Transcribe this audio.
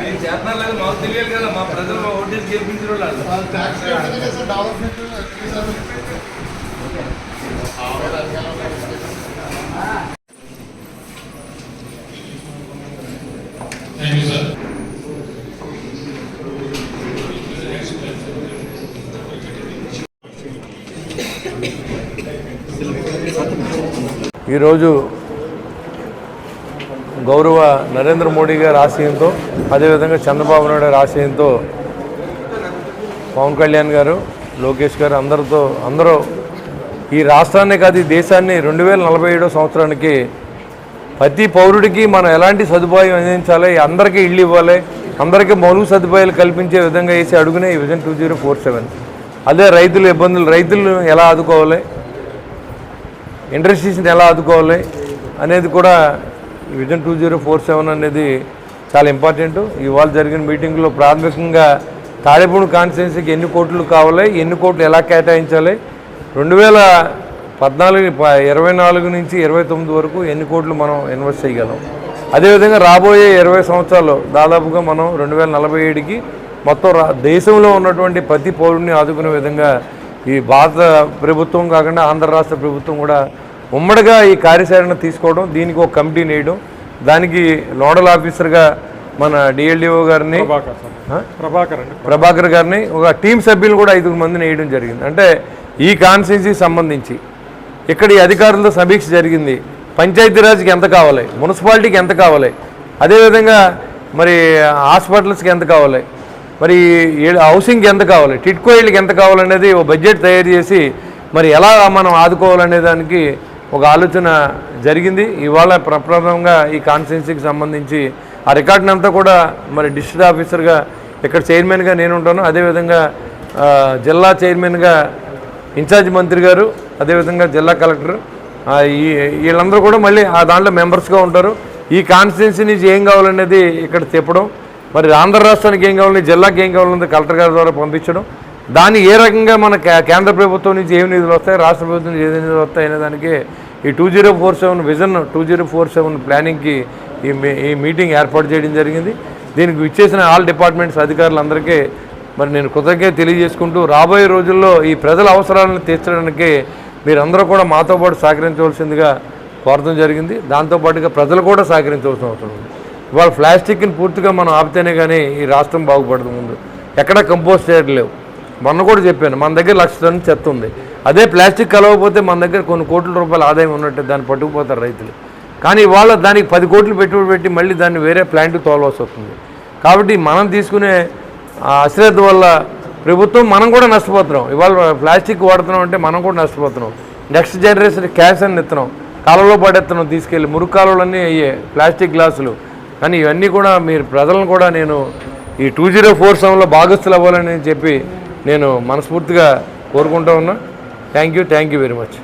ఆయన లేదు మాకు కదా మా ప్రజలు ఓటేసి గెలిపించిన వాళ్ళు. వాళ్ళు ట్యాక్స్ గౌరవ నరేంద్ర మోడీ గారి ఆశయంతో అదేవిధంగా చంద్రబాబు నాయుడు గారి ఆశయంతో పవన్ కళ్యాణ్ గారు లోకేష్ గారు అందరితో అందరూ ఈ రాష్ట్రాన్ని కాదు ఈ దేశాన్ని రెండు వేల నలభై ఏడో సంవత్సరానికి ప్రతి పౌరుడికి మనం ఎలాంటి సదుపాయం అందించాలి అందరికీ ఇళ్ళు ఇవ్వాలి అందరికీ మౌలిక సదుపాయాలు కల్పించే విధంగా వేసి అడుగునే ఈ vision two zero four seven. అదే రైతుల ఇబ్బందులు రైతులను ఎలా ఆదుకోవాలి ఇండస్ట్రీస్ని ఎలా ఆదుకోవాలి అనేది కూడా vision two zero four seven అనేది చాలా ఇంపార్టెంట్. ఇవాళ జరిగిన మీటింగ్లో ప్రాథమికంగా తాడేపూడి కాన్స్టిట్యున్సీకి ఎన్ని కోట్లు కావాలి ఎన్ని కోట్లు ఎలా కేటాయించాలి రెండు వేల పద్నాలుగు ప- ఇరవై నాలుగు నుంచి ఇరవై తొమ్మిది వరకు ఎన్ని కోట్లు మనం ఇన్వెస్ట్ చేయగలం. అదేవిధంగా రాబోయే ఇరవై సంవత్సరాలు దాదాపుగా మనం రెండు వేల నలభై ఏడుకి మొత్తం రా దేశంలో ఉన్నటువంటి ప్రతి పౌరుడిని ఆదుకునే విధంగా ఈ భారత ప్రభుత్వం కాకుండా ఆంధ్ర రాష్ట్ర ప్రభుత్వం కూడా ఉమ్మడిగా ఈ కార్యాచరణ తీసుకోవడం దీనికి ఒక కమిటీ వేయడం దానికి నోడల్ ఆఫీసర్గా మన డిఎల్డిఓ గారిని? ప్రభాకర్ ప్రభాకర్ గారిని ఒక టీం సభ్యులు కూడా ఐదుగురు మందిని వేయడం జరిగింది. అంటే ఈ కాన్స్టిట్యున్సీకి సంబంధించి ఇక్కడ ఈ అధికారులతో సమీక్ష జరిగింది. పంచాయతీరాజ్కి ఎంత కావాలి? మున్సిపాలిటీకి ఎంత కావాలి? అదేవిధంగా మరి హాస్పిటల్స్కి ఎంత కావాలి? మరి హౌసింగ్కి ఎంత కావాలి? టిట్కో ఇళ్ళకి ఎంత కావాలనేది ఒక బడ్జెట్ తయారు చేసి మరి ఎలా మనం ఆదుకోవాలనే దానికి ఒక ఆలోచన జరిగింది. ఇవాళ ప్రప్రథమంగా ఈ కాన్స్టిట్యున్సీకి సంబంధించి ఆ రికార్డుని అంతా కూడా మరి డిస్ట్రిక్ట్ ఆఫీసర్గా ఇక్కడ చైర్మన్గా నేను ఉంటాను అదేవిధంగా జిల్లా చైర్మన్గా ఇన్ఛార్జ్ మంత్రి గారు అదేవిధంగా జిల్లా కలెక్టర్ ఈ వీళ్ళందరూ కూడా మళ్ళీ ఆ దాంట్లో మెంబర్స్గా ఉంటారు. ఈ కాన్స్టిట్యున్సీ నుంచి ఏం కావాలనేది ఇక్కడ చెప్పడం మరి ఆంధ్ర రాష్ట్రానికి ఏం కావాలని జిల్లాకి ఏం కావాలన్నది కలెక్టర్ గారి ద్వారా పంపించడం దాన్ని ఏ రకంగా మన కేంద్ర ప్రభుత్వం నుంచి ఏమి నిధులు వస్తాయి రాష్ట్ర ప్రభుత్వం నుంచి ఏ నిధులు వస్తాయి అనే దానికి ఈ two zero four seven vision two zero four seven ప్లానింగ్కి ఈ ఈ మీటింగ్ ఏర్పాటు చేయడం జరిగింది. దీనికి ఇచ్చేసిన ఆల్ డిపార్ట్మెంట్స్ అధికారులందరికీ మరి నేను కృతజ్ఞత తెలియజేసుకుంటూ రాబోయే రోజుల్లో ఈ ప్రజల అవసరాలను తీర్చడానికి మీరందరూ కూడా మాతో పాటు సహకరించవలసిందిగా కోరడం జరిగింది. దాంతోపాటుగా ప్రజలు కూడా సహకరించవలసిన అవసరం ఉంది. ఇవాళ ప్లాస్టిక్ని పూర్తిగా మనం ఆపితేనే కానీ ఈ రాష్ట్రం బాగుపడదు ముందు. ఎక్కడ కంపోస్ట్ చేయడం లేవు మొన్న కూడా చెప్పాను మన దగ్గర లక్ష టన్ను చెత్త ఉంది. అదే ప్లాస్టిక్ కలవకపోతే మన దగ్గర కొన్ని కోట్ల రూపాయల ఆదాయం ఉన్నట్టు దాన్ని పట్టుకుపోతారు రైతులు. కానీ ఇవాళ దానికి పది కోట్లు పెట్టుబడి పెట్టి మళ్ళీ దాన్ని వేరే ప్లాంట్కి తోలవలసి వస్తుంది. కాబట్టి మనం తీసుకునే ఆ అశ్రద్ధ వల్ల ప్రభుత్వం మనం కూడా నష్టపోతున్నాం. ఇవాళ ప్లాస్టిక్ వాడుతున్నాం అంటే మనం కూడా నష్టపోతున్నాం. నెక్స్ట్ జనరేషన్ క్యాష్ అని ఎత్తున్నాం. కాలంలో పడేస్తున్నాం తీసుకెళ్ళి మురుగు కాలువలన్నీ అయ్యే ప్లాస్టిక్ గ్లాసులు. కానీ ఇవన్నీ కూడా మీరు ప్రజలను కూడా నేను ఈ టూ జీరో ఫోర్ సెవెన్లో భాగస్థులు అవ్వాలని చెప్పి నేను మనస్ఫూర్తిగా కోరుకుంటూ ఉన్నా. Thank you thank you very much